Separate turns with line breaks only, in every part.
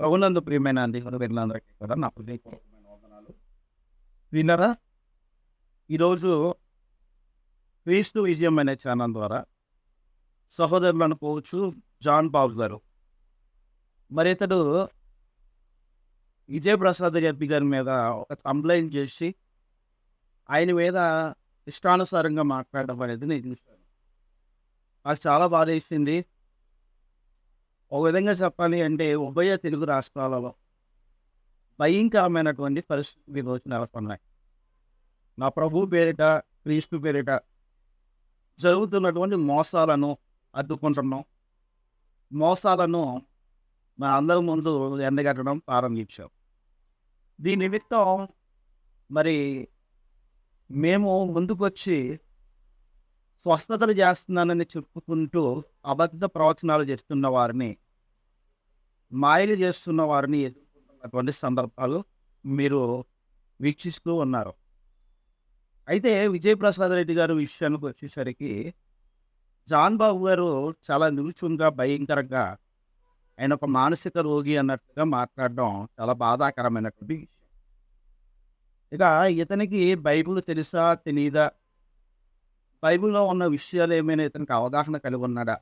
ప్రభునందు ప్రియమైన దేవుని బిడ్డలందరికీ కూడా నా హృదయపూర్వకమైన వందనాలు. విన్నారా? ఈరోజు క్రీస్తు విజయం అనే ఛానల్ ద్వారా సహోదరులు అనుకోవచ్చు జాన్ బాబు గారు. మరి ఇతడు విజయప్రసాద్ రెడ్డి గారి మీద ఒక కంప్లైంట్ చేసి ఆయన మీద ఇష్టానుసారంగా మాట్లాడడం అనేది నేను చూశాను. నాకు చాలా బాధ వేసింది ఒక విధంగా చెప్పాలి అంటే ఉభయ తెలుగు రాష్ట్రాలలో భయంకరమైనటువంటి పరిస్థితులు ఈ రోజు నెలకొన్నాయి నా ప్రభు పేరిట క్రీస్తు పేరిట జరుగుతున్నటువంటి మోసాలను అడ్డుకుంటున్నాం. మోసాలను మన అందరి ముందు ఎండగట్టడం ప్రారంభించాం. దీని నిమిత్తం మరి మేము ముందుకొచ్చి స్వస్థతలు చేస్తున్నానని చెప్పుకుంటూ అబద్ధ ప్రవచనాలు చేస్తున్న వారిని మాయలు చేస్తున్న వారిని ఎదుర్కొంటున్నటువంటి సందర్భాలు మీరు వీక్షిస్తూ ఉన్నారు. అయితే విజయప్రసాద్ రెడ్డి గారు విషయానికి వచ్చేసరికి జాన్ బాబు గారు చాలా నిలుచుంగా భయంకరంగా ఆయన ఒక మానసిక రోగి అన్నట్టుగా మాట్లాడడం చాలా బాధాకరమైనటువంటి విషయం. ఇక ఇతనికి బైబిల్ తెలుసా తెలీదా బైబిల్లో ఉన్న విషయాలు ఏమైనా ఇతనికి అవగాహన కలిగి ఉన్నాడా?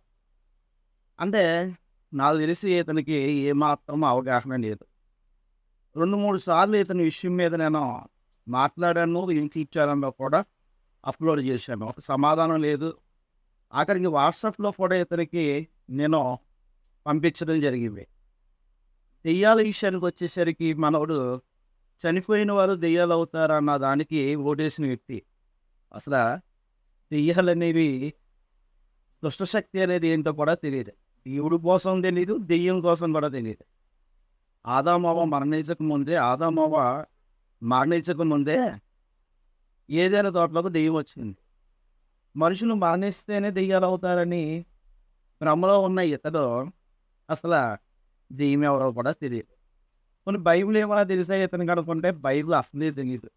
అంటే నాకు తెలిసి ఇతనికి ఏమాత్రం అవగాహన లేదు. రెండు మూడు సార్లు ఇతని విషయం మీద నేను మాట్లాడాను ఇంటి కూడా అప్లోడ్ చేశాను. ఒక సమాధానం లేదు. ఆఖరికి వాట్సాప్లో కూడా ఇతనికి నేను పంపించడం జరిగింది. దెయ్యాల విషయానికి వచ్చేసరికి మనవుడు చనిపోయిన వారు దెయ్యాలు అవుతారన్న దానికి ఓటేసిన వ్యక్తి. అసలు దెయ్యాలు అనేవి దుష్టశక్తి అనేది ఏంటో కూడా తెలియదు. దేవుడు కోసం తెలియదు దెయ్యం కోసం కూడా తెలియదు ఆదామావ మరణించక ముందే ఆదామావ మరణించక ముందే ఏదైనా తోటలోకి దెయ్యం వచ్చింది. మనుషులు మరణిస్తేనే దెయ్యాలు అవుతారని భ్రమలో ఉన్న ఇతడు అసలు దెయ్యం ఎవరో కూడా తెలియదు. కొన్ని బైబిల్ ఏమైనా తెలిసే ఇతను కనుక్కుంటే బైబిల్ అసలే తెలియదు.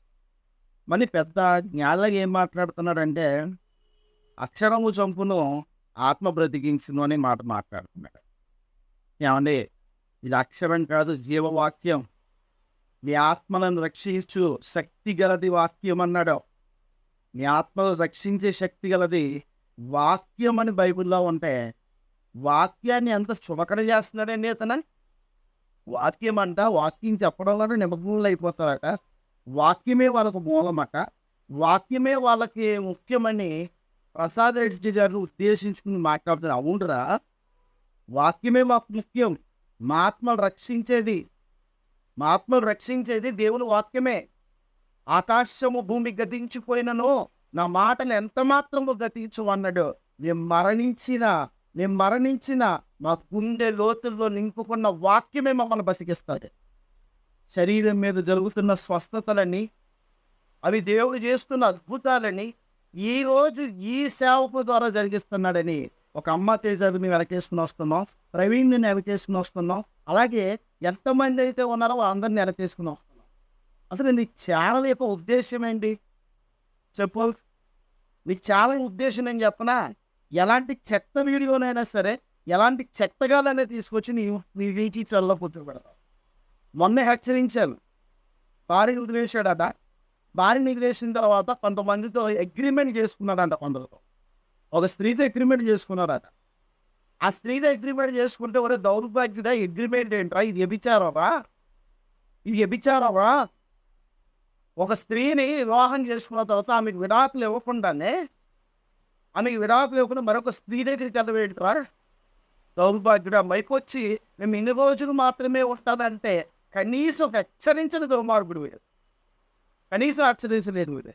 మరి పెద్ద జ్ఞానంగా ఏం మాట్లాడుతున్నాడంటే అక్షరము చంపును ఆత్మ బ్రతికించును అనే మాట మాట్లాడుతున్నాడు ఏమండి ఇది అక్షరం కాదు జీవవాక్యం. నీ ఆత్మలను రక్షించు శక్తి గలది వాక్యం అన్నాడు. నీ ఆత్మను రక్షించే శక్తి గలది వాక్యం అని బైబిల్లో ఉంటే వాక్యాన్ని ఎంత చులకడ చేస్తున్నాడండి అతను? వాక్యం అంట వాక్యం చెప్పడంలో నిమగ్నులు అయిపోతారట వాక్యమే వాళ్ళకు మూలమట. వాక్యమే వాళ్ళకి ముఖ్యమని ప్రసాద్ రెడ్డి గారు ఉద్దేశించుకుని మాట్లాడుతుంది అవునరా? వాక్యమే మాకు ముఖ్యం. మా రక్షించేది. మా రక్షించేది దేవుని వాక్యమే. ఆకాశము భూమి గతించిపోయినను నా మాటలు ఎంత మాత్రము గతించు అన్నాడు. నేను మరణించిన నేను మరణించిన మా గుండె లోతుల్లో నింపుకున్న వాక్యమే మమ్మల్ని బతికిస్తుంది. శరీరం మీద జరుగుతున్న స్వస్థతలని అవి దేవుడు చేస్తున్న అద్భుతాలని ఈరోజు ఈ సేవకు ద్వారా జరిగిస్తున్నాడని ఒక అమ్మ తేజాన్ని వెనకేసుకుని వస్తున్నాం ప్రవీణ్ని వెనకేసుకుని వస్తున్నాం అలాగే ఎంతమంది అయితే ఉన్నారో వాళ్ళందరినీ వెనకేసుకుని వస్తున్నాం. అసలు నీ ఛానల్ యొక్క ఉద్దేశం ఏంటి? చెప్పు. నీ ఛానల్ ఉద్దేశం ఏం చెప్పనా? ఎలాంటి చెత్త వీడియోనైనా సరే ఎలాంటి చెత్తగానైనా తీసుకొచ్చి నీ నీ వీటి చల్ల కూర్చోబెడతావు. మొన్నే హెచ్చరించాను భార్యని వదిలేశాడట. భార్యని వదిలేసిన తర్వాత కొంతమందితో అగ్రిమెంట్ చేసుకున్నాడంట కొందరితో ఒక స్త్రీతో అగ్రిమెంట్ చేసుకున్నారట. ఆ స్త్రీతో అగ్రిమెంట్ చేసుకుంటే ఒరే దౌర్భాగ్యుడా అగ్రిమెంట్ ఏంట్రా? ఇది వ్యభిచారమా? ఇది వ్యభిచారమా? ఒక స్త్రీని వివాహం చేసుకున్న తర్వాత ఆమెకు విడాకులు ఇవ్వకుండానే ఆమెకి విడాకులు ఇవ్వకుండా మరొక స్త్రీ దగ్గరికి వెళ్ళవేంట్రా దౌర్భాగ్యుడు అమ్మాయికి వచ్చి మేము ఇన్ని రోజులు మాత్రమే ఉంటానంటే కనీసం హెచ్చరించని దుర్మార్గుడు వీడు. కనీసం హెచ్చరించలేదు వీడు.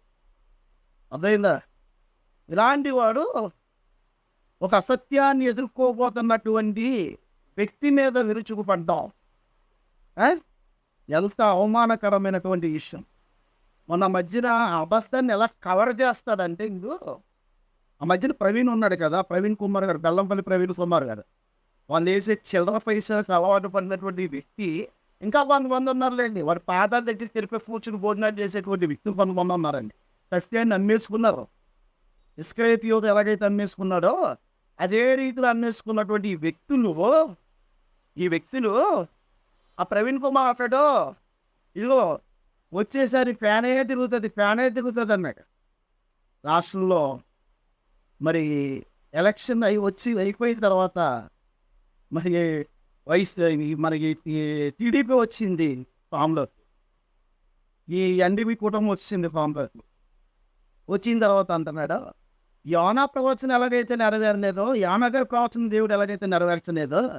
అర్థమైందా? ఇలాంటి వాడు ఒక అసత్యాన్ని ఎదుర్కోబోతున్నటువంటి వ్యక్తి మీద విరుచుకుపడ్డాం. ఎంత అవమానకరమైనటువంటి విషయం. మొన్న మధ్యన అబద్ధాన్ని ఎలా కవర్ చేస్తాడంటే ఇందు ఆ మధ్యన ప్రవీణ్ ఉన్నాడు కదా ప్రవీణ్ కుమార్ గారు బెల్లంపల్లి ప్రవీణ్ కుమార్ గారు. వాళ్ళు వేసే చిల్లర పైసలకు అలవాటు పడినటువంటి వ్యక్తి ఇంకా కొంతమంది ఉన్నారులేండి. వారి పాదాల దగ్గర తెరిపే కూర్చుని భోజనాలు చేసేటువంటి వ్యక్తులు కొంతమంది ఉన్నారండి. సత్యాన్ని అమ్మేసుకున్నారు ఇస్క్రేత్ యువత ఎలాగైతే అమ్మేసుకున్నాడో అదే రీతిలో అమ్మేసుకున్నటువంటి ఈ వ్యక్తులు ఈ వ్యక్తులు ఆ ప్రవీణ్ కుమార్ అంటాడు ఇదిగో వచ్చేసరి ఫ్యానే తిరుగుతుంది ఫ్యానే తిరుగుతుంది అన్నాడు. రాష్ట్రంలో మరి ఎలక్షన్ అయి వచ్చి అయిపోయిన తర్వాత మరి వయసు మనకి టీడీపీ వచ్చింది ఫామ్లో. ఈ ఎన్డీపీ కూటమి వచ్చింది ఫామ్లో. వచ్చిన తర్వాత అంటున్నాడు యోనా ప్రవచనం ఎలాగైతే నెరవేరలేదో యానగర్ ప్రవచనం దేవుడు ఎలాగైతే నెరవేర్చలేదో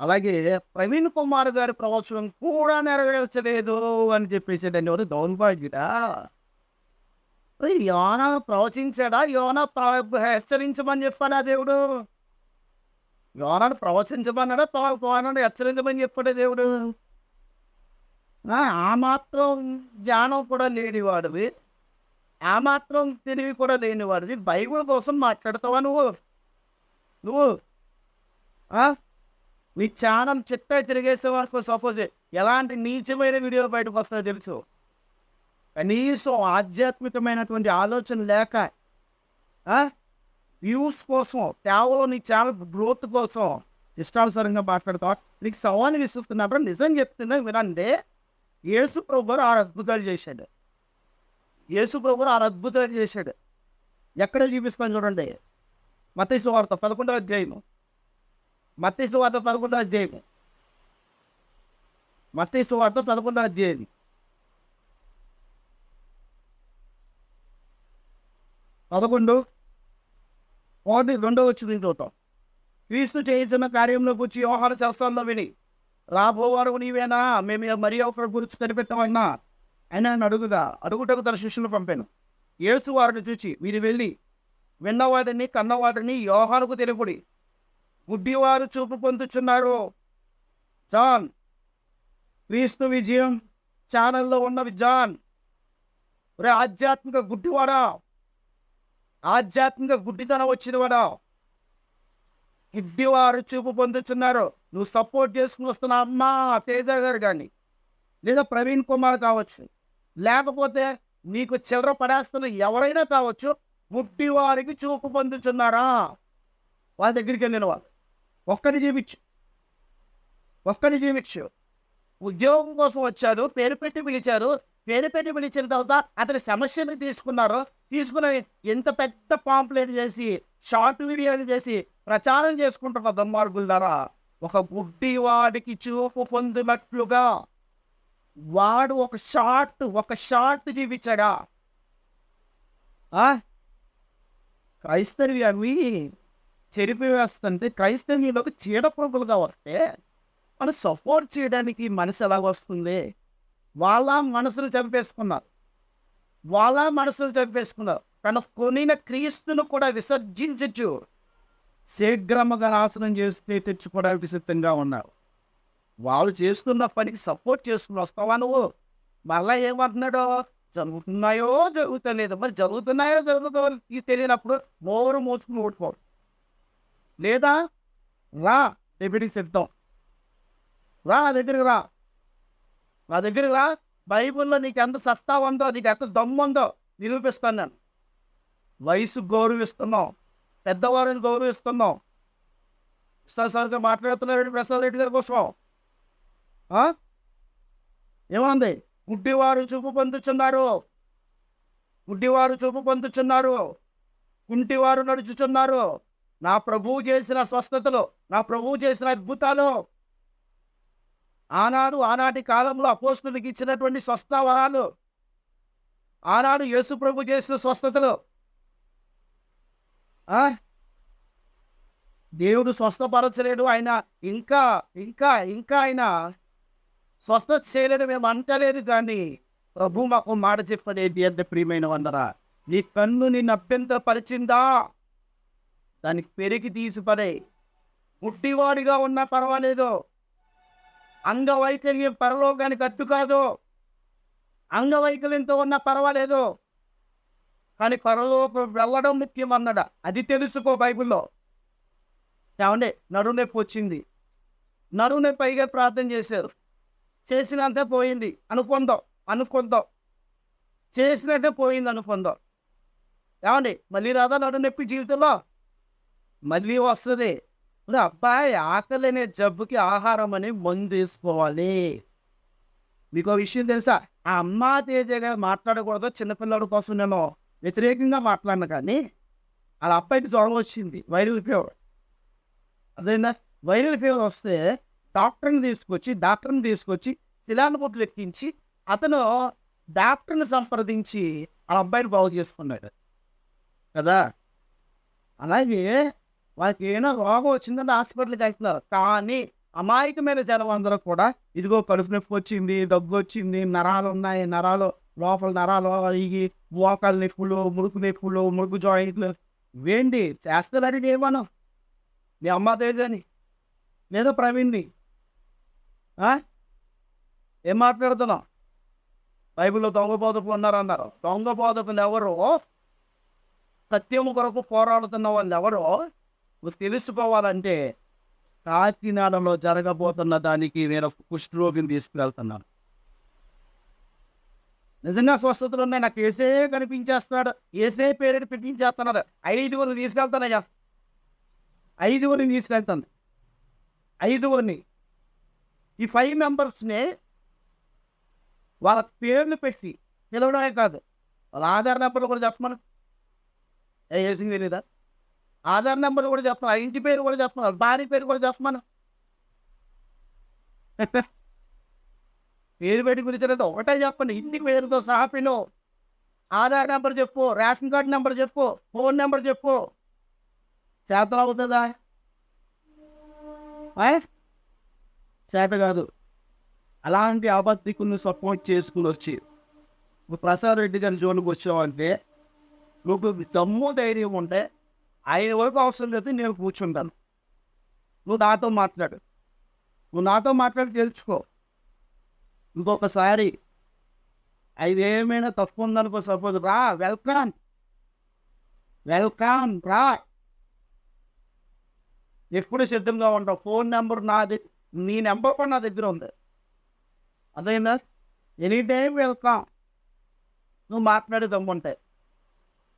అలాగే ప్రవీణ్ కుమార్ గారి ప్రవచనం కూడా నెరవేర్చలేదు అని చెప్పేసి ఎవరు? దౌర్భాగ్యుడా? అరే యోనా ప్రవచించాడా? యోనా ప్ర- హెచ్చరించమని చెప్పాడా దేవుడు? యోనాను ప్రవచించమన్నాడా యోనాను హెచ్చరించమని చెప్పాడా దేవుడు. ఆ. మాత్రం జ్ఞానం కూడా లేనివాడివి ఆ మాత్రం తెలివి కూడా లేనివాడివి బైబిల్ కోసం మాట్లాడతావా నువ్వు? నువ్వు? ఆ? నీ ఛానల్ చెత్త తిరిగేసే వరకు సపోజ్ ఎలాంటి నీచమైన వీడియో బయటకు వస్తుందో తెలుసు. కనీసం ఆధ్యాత్మికమైనటువంటి ఆలోచన లేక వ్యూస్ కోసం కేవలం నీ ఛానల్ గ్రోత్ కోసం. ఇష్టానుసారంగా మాట్లాడతావు నీకు సవాలు విసుకుతున్నప్పుడు నిజం చెప్తున్నా వినండి. యేసు ప్రభుగారు ఆరు అద్భుతాలు చేశాడు. యేసు ప్రభు ఆరు అద్భుతాలు చేశాడు. ఎక్కడ చూపిస్తాను చూడండి. మతేసు వార్త పదకొండవ అధ్యాయము. మతేసు వార్త పదకొండవ అధ్యాయము. మతేసు వార్త పదకొండవ అధ్యాయం పదకొండు. ఒకటి రెండో వచ్చి చూద్దాం. క్రీస్తు చేయించిన కార్యంలో కూర్చి వ్యవహార శాస్త్రాల్లో విని రాబోవారు నీవేనా? మేము మరి ఒకరి గురించి కనిపెట్టమన్నా ఆయన నన్ను అడుగుగా అడుగుటకు తన శిష్యులు పంపాను. యేసు వారిని చూచి వీరు వెళ్ళి విన్నవాడిని కన్నవాడిని యోహానుకు తెలుపుడి గుడ్డివారు చూపు పొందుచున్నారు. జాన్ క్రీస్తు విజయం ఛానల్లో ఉన్నవి జాన్. ఒరే ఆధ్యాత్మిక గుడ్డివాడా? ఆధ్యాత్మిక గుడ్డితనం వచ్చింది వాడా. ఇడ్డివారు చూపు పొందుతున్నారు. నువ్వు సపోర్ట్ చేసుకుని వస్తున్న అమ్మ తేజ గారు కానీ లేదా ప్రవీణ్ కుమార్ కావచ్చు లేకపోతే నీకు చిల్లర పడేస్తున్న ఎవరైనా కావచ్చు ముట్టి వారికి చూపు పొందుతున్నారా? వాళ్ళ దగ్గరికి వెళ్ళిన వాళ్ళు. ఒక్కరిని జీవించు ఒక్కరిని జీవించు ఉద్యోగం కోసం వచ్చారు పేరు పెట్టి పిలిచారు. పేరు పెట్టి పిలిచిన తర్వాత అతని సమస్యను తీసుకున్నారు. తీసుకుని ఎంత పెద్ద పాంప్లెట్ చేసి షార్ట్ వీడియోలు చేసి ప్రచారం చేసుకుంటున్న దుర్మార్గుల ద్వారా ఒక గుడ్డి వాడికి చూపు పొందినట్లుగా వాడు ఒక షార్ట్ ఒక షార్ట్ జీవించడా ఆ? క్రైస్తవి అవి చెరిపివేస్తుంటే క్రైస్తవ్యంలోకి చీడపురుగులుగా వస్తే మనం సపోర్ట్ చేయడానికి మనసు ఎలా వస్తుంది? వాళ్ళ మనసును చంపేసుకున్నారు. వాళ్ళ మనసులు చంపేసుకున్నారు. తన కొనిన క్రీస్తును కూడా విసర్జించచ్చు. శీఘ్రముగా నాశనం చేస్తే తెచ్చుకోవడానికి సిద్ధంగా ఉన్నారు. వాళ్ళు చేస్తున్న పనికి సపోర్ట్ చేసుకుని వస్తావా నువ్వు? మళ్ళా ఏమంటున్నాడో? జరుగుతున్నాయో జరుగుతలేదు. మరి జరుగుతున్నాయో జరుగుతో ఇది తెలియనప్పుడు నోరు మూసుకుని ఓడిపోడు లేదా రా డెబ్యూటీకి సిద్ధం రా నా దగ్గరికి రా. నా దగ్గరికి రా. బైబిల్లో నీకు ఎంత సత్తా ఉందో నీకు ఎంత దమ్ము ఉందో నిరూపిస్తాను నేను. వయసు గౌరవిస్తున్నాం. పెద్దవారిని గౌరవిస్తున్నాం. ఇష్టాసారిగా మాట్లాడుతున్నాడు ప్రసాద్ రెడ్డి గారి కోసం. ఏమంది? గుడ్డివారు చూపు పొందుచున్నారు. గుడ్డివారు చూపు పొందుచున్నారు. కుంటివారు నడుచుచున్నారు. నా ప్రభువు చేసిన స్వస్థతలు నా ప్రభువు చేసిన అద్భుతాలు ఆనాడు ఆనాటి కాలంలో అపోస్తులకు ఇచ్చినటువంటి స్వస్థ వరాలు ఆనాడు యేసు ప్రభు చేసిన స్వస్థతలు. ఆ? దేవుడు స్వస్థపరచలేడు. ఆయన ఇంకా ఇంకా ఇంకా ఆయన స్వస్థత చేయలేదు మేము అంటలేదు కానీ ప్రభు మాకు మాట చెప్పలేదు. ఎంత ప్రియమైన వందరా నీ కన్ను నిన్ను అభ్యంతరపరిచిందా దానికి పెరిగి తీసిపడే ముట్టివాడిగా ఉన్నా పర్వాలేదు. అంగవైకల్యం పరలోకానికి అట్టు కాదు. అంగవైకల్యంతో ఉన్నా పర్వాలేదు. కానీ పరలోకం వెళ్ళడం ముఖ్యం అన్నాడు అది తెలుసుకో బైబిల్లో. ఏమంటే నడుము నొప్పి వచ్చింది. నడుము నొప్పి పైగా ప్రార్థన చేశారు. చేసినంతే పోయింది. అనుకుందాం అనుకుందాం. చేసినట్టే పోయింది అనుకుందాం. ఏమండి? మళ్ళీ రాదా నడుము నొప్పి జీవితంలో? మళ్ళీ వస్తుంది. మరి అబ్బాయి ఆకలి అనే జబ్బుకి ఆహారం అని మందు తీసుకోవాలి. మీకు విషయం తెలుసా? ఆ అమ్మ తేజ గారు మాట్లాడకూడదు చిన్నపిల్లడి కోసం నేను వ్యతిరేకంగా మాట్లాడిన కానీ వాళ్ళ అబ్బాయికి జ్వరం వచ్చింది వైరల్ ఫీవర్. అదేనా వైరల్ ఫీవర్ వస్తే డాక్టర్ని తీసుకొచ్చి డాక్టర్ని తీసుకొచ్చి శిలానుభూతులు ఎక్కించి అతను డాక్టర్ని సంప్రదించి వాళ్ళ అబ్బాయిని బాగు చేసుకున్నాడు. కదా? అలాగే వాళ్ళకి ఏమైనా రోగం వచ్చిందంటే హాస్పిటల్కి వెళ్తున్నారు. కానీ అమాయకమైన జనం అందరూ కూడా ఇదిగో కడుపు నొప్పి వచ్చింది దగ్గు వచ్చింది నరాలు ఉన్నాయి నరాలు లోపల నరాలు ఈ మోకాలు నొప్పులు మురుకు నొప్పులు మురుకు జాయింట్లు. వేండి చేస్తారని ఏమను మీ అమ్మ తేజని? లేదా ప్రవీణ్ని. ఆ? ఏం మాట్లాడుతున్నాం బైబిల్లో దొంగ బోధకులు ఉన్నారన్నారు. దొంగ బోధకులు ఎవరు? సత్యము కొరకు పోరాడుతున్న వాళ్ళు ఎవరు? తెలుసుకోవాలంటే కాకినాడలో జరగబోతున్న దానికి నేను ఒక కుష్ఠరోగిని తీసుకువెళ్తున్నాను నిజంగా స్వస్థతలు ఉన్నాయి నాకు ఏసే కనిపించేస్తున్నాడు ఏసే పేరు పెట్టించేస్తున్నాడు ఐదుగురిని తీసుకెళ్తానయ్యా ఐదుగురిని తీసుకెళ్తాను ఐదుగురిని ఈ ఫైవ్ మెంబర్స్ని వాళ్ళ పేర్లు పెట్టి పిలవడమే కాదు వాళ్ళ ఆధార్ నెంబర్లు కూడా చెప్పమను ఏ ఏసింగ్ తెలీదా ఆధార్ నెంబర్ కూడా చెప్పమను ఇంటి పేరు కూడా చెప్పమను భార్య పేరు కూడా చెప్పమను పేరు పెట్టి పిలిచారంటే ఒకటే చెప్పండి ఇంటి పేరుతో సహా పిలు. ఆధార్ నెంబర్ చెప్పు రేషన్ కార్డు నెంబర్ చెప్పు ఫోన్ నెంబర్ చెప్పు. చేతలు అవుతుందా? చేత కాదు. అలాంటి అబద్ధికులను సపోర్ట్ చేసుకుని వచ్చి ప్రసాద్ రెడ్డి గారి జోన్కి వచ్చావంటే నువ్వు దమ్ము ధైర్యం ఉంటే ఆయన వరకు అవసరం లేదు నేను కూర్చుంటాను. నువ్వు నాతో మాట్లాడు. నువ్వు నాతో మాట్లాడి తెలుసుకో. ఇంకొకసారి అది ఏమైనా తప్పు ఉందనుకో సపోజ్ రా వెల్కమ్. వెల్కమ్ రా. ఎప్పుడు సిద్ధంగా ఉంటావు ఫోన్ నెంబర్ నాది నీ నెంబర్ కూడా నా దగ్గర ఉంది. అదైందా ఎనీ టైం వెల్కమ్. నువ్వు మాట్లాడే దమ్ముంటాయి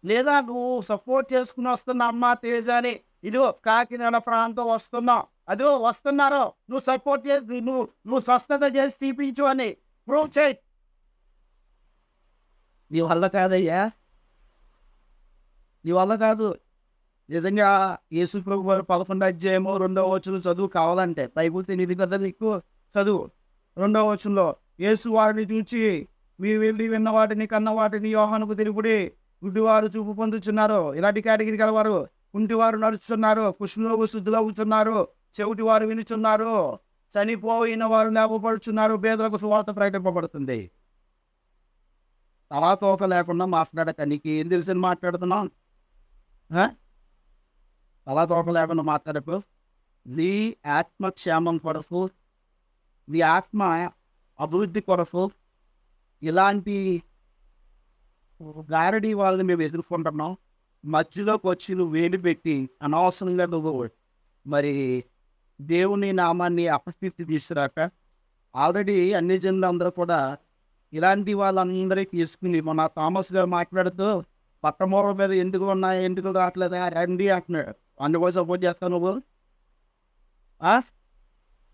లేదా నువ్వు సపోర్ట్ చేసుకుని వస్తున్న అమ్మ తేజ అని ఇదిగో కాకినాడ ప్రాంతం వస్తున్నావు అదిగో వస్తున్నారు. నువ్వు సపోర్ట్ చేసి నువ్వు నువ్వు స్వస్థత చేసి తీపించు అని ప్రూవ్ చేయి. నీ వల్ల కాదయ్యా. నీ వల్ల కాదు. నిజంగా యేసు ప్రభు వారు పదకొండు అధ్యాయము రెండవ వచనం చదువు కావాలంటే బైబుల్ తెలియదు కదా నీకు? చదువు. రెండవ వచనంలో యేసు వారిని చూచి మీ వెళ్ళి విన్న వాటిని కన్న వాటిని యోహానుకు తిరుగుడి గుడ్డివారు చూపు పొందుతున్నారు ఇలాంటి కేటగిరీ గలవారు కుంటివారు నడుస్తున్నారు కుష్ణులోపు శుద్ధిలో ఉంచున్నారు చెవిటి వారు వినుచున్నారు. చనిపోయిన వారు లేపబడుచున్నారు పేదలకు సువార్త ప్రకటింపబడుతుంది. తలా తోక లేకుండా మాట్లాడక నీకు ఏం తెలిసి మాట్లాడుతున్నాం ఆ? తలా తోక లేకుండా మాట్లాడకు. నీ ఆత్మక్షేమం కొరకు నీ ఆత్మ అభివృద్ధి కొరకు ఇలాంటి గారడీ వాళ్ళని మేము ఎదుర్కొంటున్నాం. మధ్యలోకి వచ్చి నువ్వు వేలు పెట్టి అనవసరంగా నువ్వు మరి దేవుని నామాన్ని అపస్థితి తీసుకురాక ఆల్రెడీ అన్ని జనులు అందరూ కూడా ఇలాంటి వాళ్ళందరికీ తీసుకుని మొన్న థామస్ గారు మాట్లాడుతూ పట్టమూర మీద ఎందుకు ఉన్నాయి? ఎందుకు రావట్లేదు? రండి అంటున్నాడు. అందుకోసం సపోర్ట్ చేస్తావు నువ్వు? ఆ?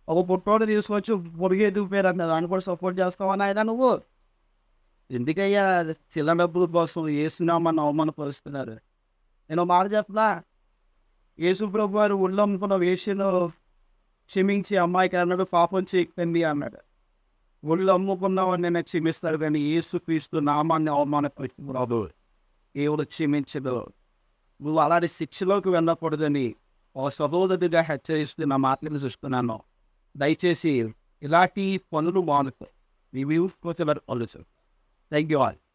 ఒక పుట్టోడు తీసుకొచ్చి పొడిగి ఎదిగిపోయారు అన్నది దాన్ని కూడా సపోర్ట్ చేస్తావని ఆయన నువ్వు? ఎందుకయ్యా? చిల్ల డబ్బుల కోసం వేస్తున్నామని అవమానపరుస్తున్నారు. నేను మాట చెప్పలా యేసు ప్రభు వారు ఒళ్ళు వేషను క్షమించి అమ్మాయికి అన్నాడు పాపం చేయకండి అన్నాడు. ఒళ్ళు అమ్ముకున్నావని నేను క్షమిస్తాడు కానీ యేసు క్రీస్తు నామాన్ని అవమానపరుచుకున్నాడు దేవుడు క్షమించదు నువ్వు అలాంటి శిక్షలోకి వెళ్ళకూడదని ఒక సహోదరుడిగా హెచ్చరిస్తూ నా మాటలను చూస్తున్నాను. దయచేసి ఇలాంటి పనులు మానుకో. మీ వ్యూస్ కోసం పనులు Thank you all.